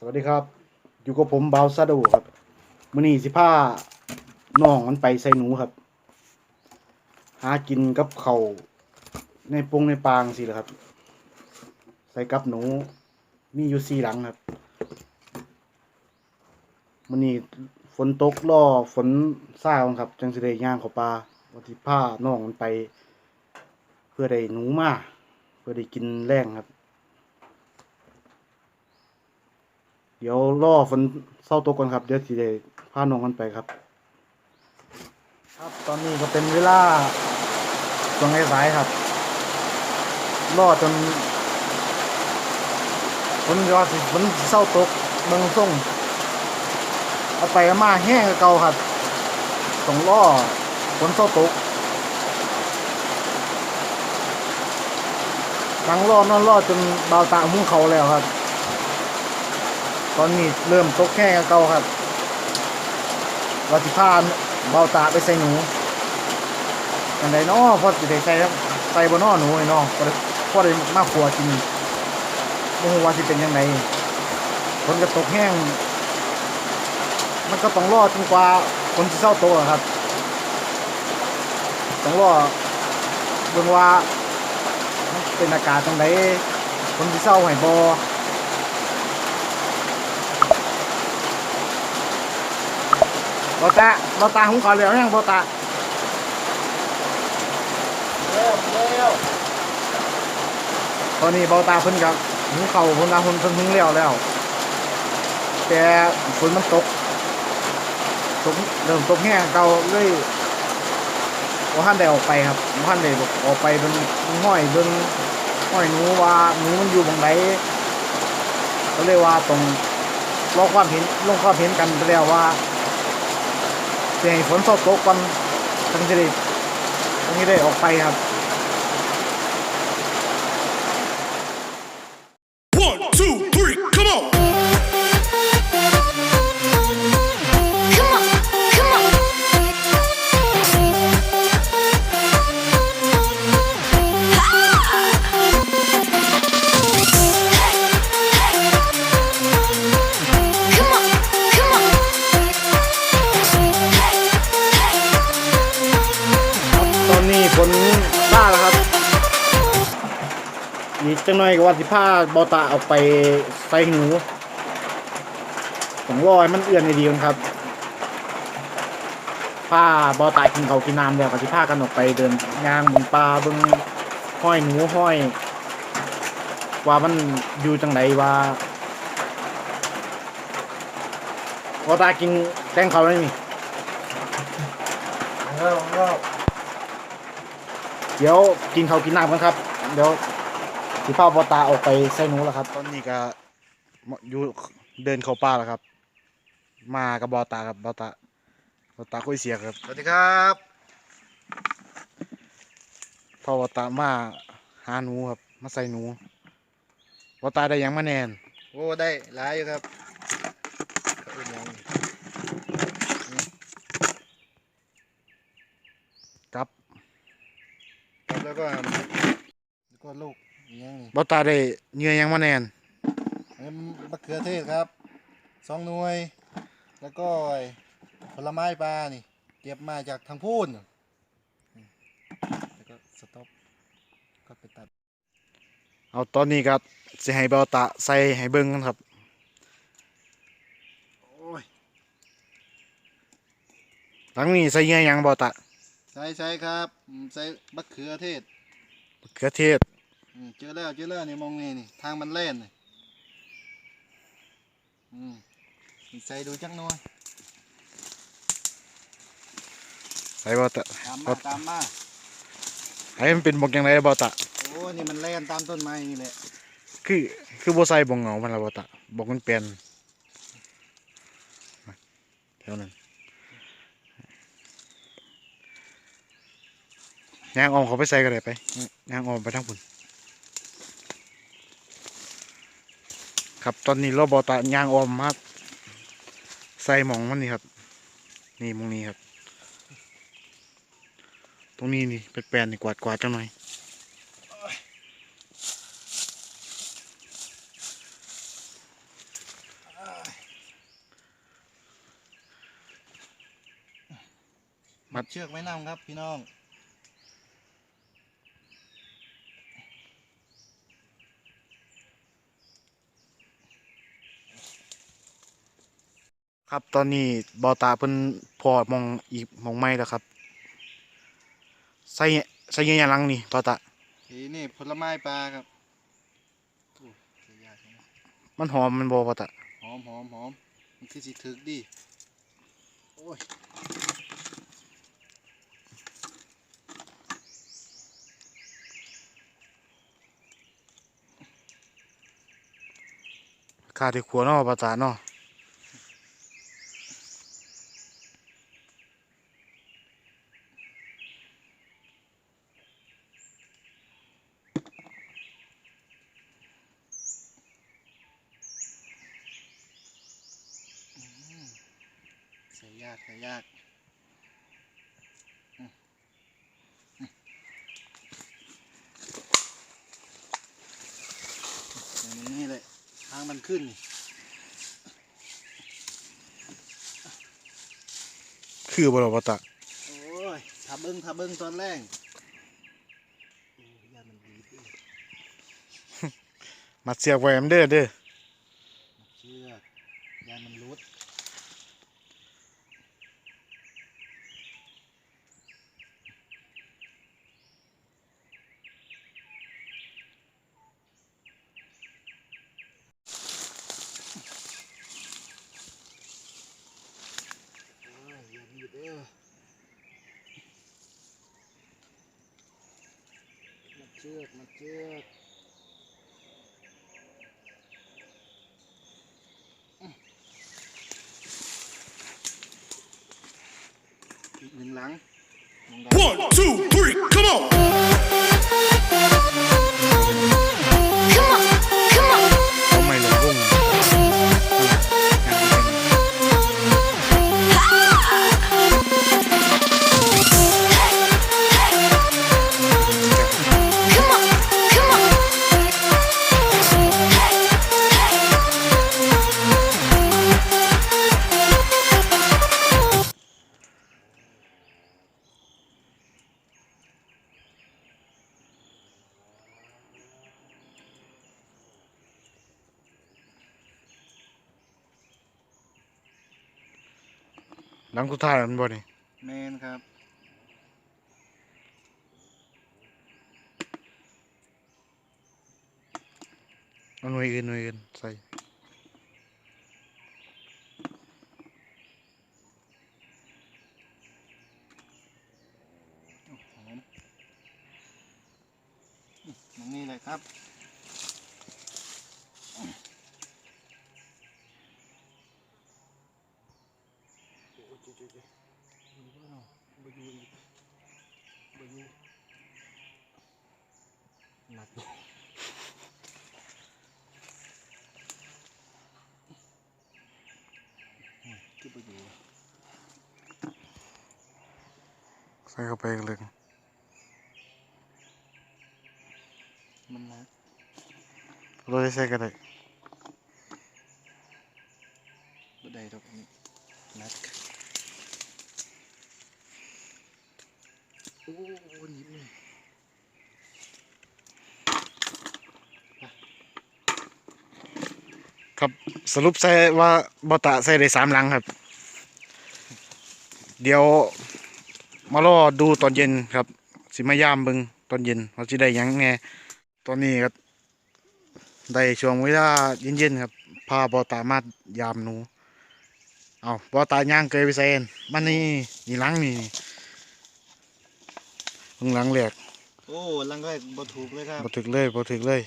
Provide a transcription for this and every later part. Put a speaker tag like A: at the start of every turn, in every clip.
A: สวัสดีครับ อยู่กับผมเบาซาดูครับมือนี้สิพาน้องมันไปใส่หนูครับ หากินกับเขาในปงในปางสิแหละครับ ใส่กับหนู มีอยู่สี่หลังครับมือนี้ฝนตกล่อฝนซ่าครับ จังสิได้ย่างเขาป่าวันที่พาน้องมันไป เพื่อได้หนูมาเพื่อได้กินแรงครับ เดี๋ยวรอฝนเศร้าตกก่อนครับ เดี๋ยวสิได้พาน้องกันไปครับ ครับตอนนี้ก็เป็นเวลาช่วงสายครับรอจนฝนยอดสิฝนเศร้าตกเมืองส่งเอาไปมาแห้งกว่าเก่าครับต้องรอฝนเศร้าตกนั่งรอนอนรอจนเบาตาหุ้งเขาแล้วครับ ตอนนี้เริ่มตกแค่เก่าครับวัติพานเบาตาไปใส่หนูอันใดน้อพอจะได้ใส่ครับใส่บนน้อหนูไอ้น้อพอได้พอได้มาขัวกินโมโหว่าสิเป็นยังไงฝนก็ตกแห้ง มันก็ต้องรอจนกว่าฝนจะเศร้าตครับต้องรอเบิ่งว่า เป็นอากาศจังไดฝนจะเศร้าให้บ่ บอตาบอตาของเขาเหลียวยังบอตา
B: เร็วเร็ว
A: ตอนนี้บตาเพิ่นกับหุงเขาเพิ่นว่าเพิ่นเพิ่นหุงแล้วแล้ว แต่ฝนมันตกตกเริ่มตกแห้งเก่าเลยว่าท่านได้ออกไปครับว่าท่านได้ออกไปเป็นห้อยเบิ่งห้อยหนูว่าหนูมันอยู่บังไดก็เลยว่าตรงลองความเห็นลงความเห็นกันไปแล้วว่า จะให้ฝนตกตกก่อนถึงจะได้ถึงจะได้ออกไปครับ นี่จังหน่อยก็ว่าสิพาบอตาออกไปใส่หนูต้องรอให้มันเอื้อนในดีก่อนครับพาบอตากินเขากินน้ำแล้วก็สิพากันออกไปเดินยางบนป่าเบิ่งห้อยหนูห้อย ว่ามันอยู่จังไหนว่าบอตากินแตงเขาได้นี่
B: เร็วเดี๋
A: ยวกินเขากินน้ำกันครับ เดี๋ยว สิพาบอตาออกไปใส่หนูแล้วครับ ตอนนี้ก็อยู่เดินเข้าป่าแล้วครับ มากับบอตาครับบอตาบอตาคุยเสียครับ
B: สวัสดีครับ
A: พอบอตามาหาหนูครับ มาใส่หนูบอตาได้หยังมาแนน
B: โอ้ได้หลายอยู่ครับเขาอื่นยัง
A: ครับ
B: ครับ แล้วก็แล้วก็ลูก ยังนี่
A: บอตาได้เหงื่อหยังมาแนน
B: อันนี้มะเขือเทศครับสองหน่วย แล้วก็ผลไม้ปลานี่ เก็บมาจากทางพูนอืมแล้วก็สต็อปก็ไปตัด
A: เอาตอนนี้ครับสิให้บอตาใส่ให้เบิ้งกันครับ
B: โอ้ย
A: หลังนี้ใส่เหงื่อหยังบอตา
B: ใส่ใส่ครับอืมใส่มะเขือเทศ
A: มะเขือเทศ
B: อืมเจอแล้วเจอแล้วนี่มองนี่นี่ทางมันเล่นนี่อืมนี่ใส่ดูจักหน่อย
A: ใส่บอตา
B: ตาม
A: บอ
B: มาตามมา
A: ให้มันเป็นบอกยังไงบอตา
B: โอ้นี่มันเล่นตามต้นไม้นี่แหละ
A: คือคือบ่ใส่บ่เหงามันละบ่ตะบอกมันเป็นแถวนั้นย่างออมเขาไปใส่ก็ได้ไปย่างออมไปทั้งพุ่น ครับ ตอนนี้เราบอตะยางออมครับใส่หมองมันนี่ครับ นี่มองนี้ครับ ตรงนี้นี่เป็นแปลนนี่กวาดกวาดจังหน่อย
B: มัดเชือกไม้น้ำครับพี่น้อง
A: ครับตอนนี้บอตาเพิ่นพอมองอีกมองไม่แล้วครับ ใส่ใส่เงี้ยหลังนี่บอตา
B: นี่นี่ผลไม้ปลาครับโอ้ใส่ยากจังนะ
A: มันหอมมันบอบอตา
B: หอมหอมหอมมันคือสิถึกดิโอ้ย
A: ขาดที่ขัวเนาะบอตาเนาะ
B: ใส่ยากใส่ยากอืมอืมอย่างนี้เลยทางมันขึ้นนี่
A: คือบ่ล่ะบอตา
B: โอ้ยทับเบิ้งทับเบิ้งตอนแรกโอ้ยยามันดีดิ
A: มัดเสียบไว้มันเด้อเด้อ
B: เชือกยามันรุดโอ้ยอย่าดีดเด้อมัด เชือกมัดเชือกอีกหนึ่งหลังมองได้
C: One, two, three, come on.
A: หลังสุดท้ายมันบ่นี่
B: แมนครับ
A: เอาหน่วยอื่นหน่วยอื่นใส่
B: หอมอืมอย่างนี้เลยครับโอ้ยจุ๊ยๆๆอยู่บ้านเนาะบ่อยู่อีกบ่อยู่ หนักอยู่อืมคือบ่อยู่
A: ใส่เข้าไปเลย
B: มันหนัก
A: เราได้ใส่ก็ได้
B: บ่ได้ดอกอันนี้หนักโอ้โหหนิบเลย
A: ครับสรุปใส่ว่าบอตาใส่ได้สามหลังครับ เดี๋ยวมารอดูตอนเย็นครับ สิมายามเบิงตอนเย็นว่าสิได้หยังแหน่ตอนนี้ก็ได้ช่วงเวลาเย็นๆครับพาบอตามายามหนูเอาบอตาย่างเกยไปใส่เอ็นมันนี่นี่หลังนี่เพิ่งหลังแหลก
B: โอ้ลังแรกบ่ถูกเลยครับ
A: บ่ถึกเลยบ่ถึกเลย
B: โอ้ย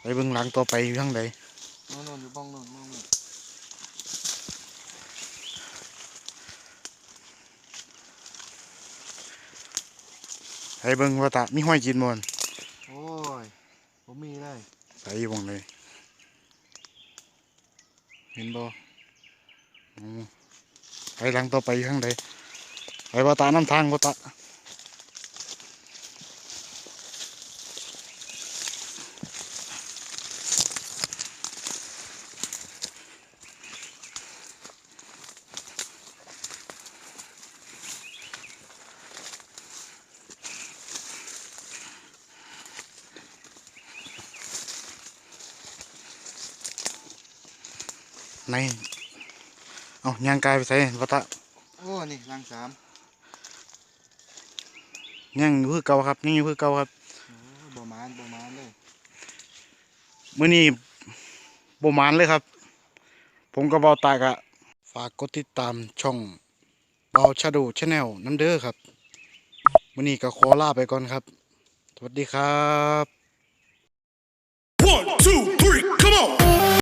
A: ไปเบิ่งหลังต่อไปอยู่ทางใด
B: นอนอนอยู่บ้องนอนมองนอน
A: ไปเบิ่งว่าตามีห้อยกินบ่น
B: โอ้ยผมมีเลย
A: ใส่อยู่บ่งเลย เห็นบ่อืมไปหลังต่อไปอยู่ทางใดไปว่าตานำทางบ่ตา ไหนเอายางกายไปใส่วัตะ
B: โอ้นี่รังสาม
A: ยังอยู่คือเก่าครับยังอยู่คือเก่าครับ
B: โอ้บ่มานบ่มานเลย
A: มื้อนี้บ่หมานเลยครับ ผมก็เบาตากะฝากกดติดตามช่องเบาชาโดชาแนลน้ำเด้อครับมื้อนี้ก็ขอลาไปก่อนครับ สวัสดีครับ
C: One, two, three, come on.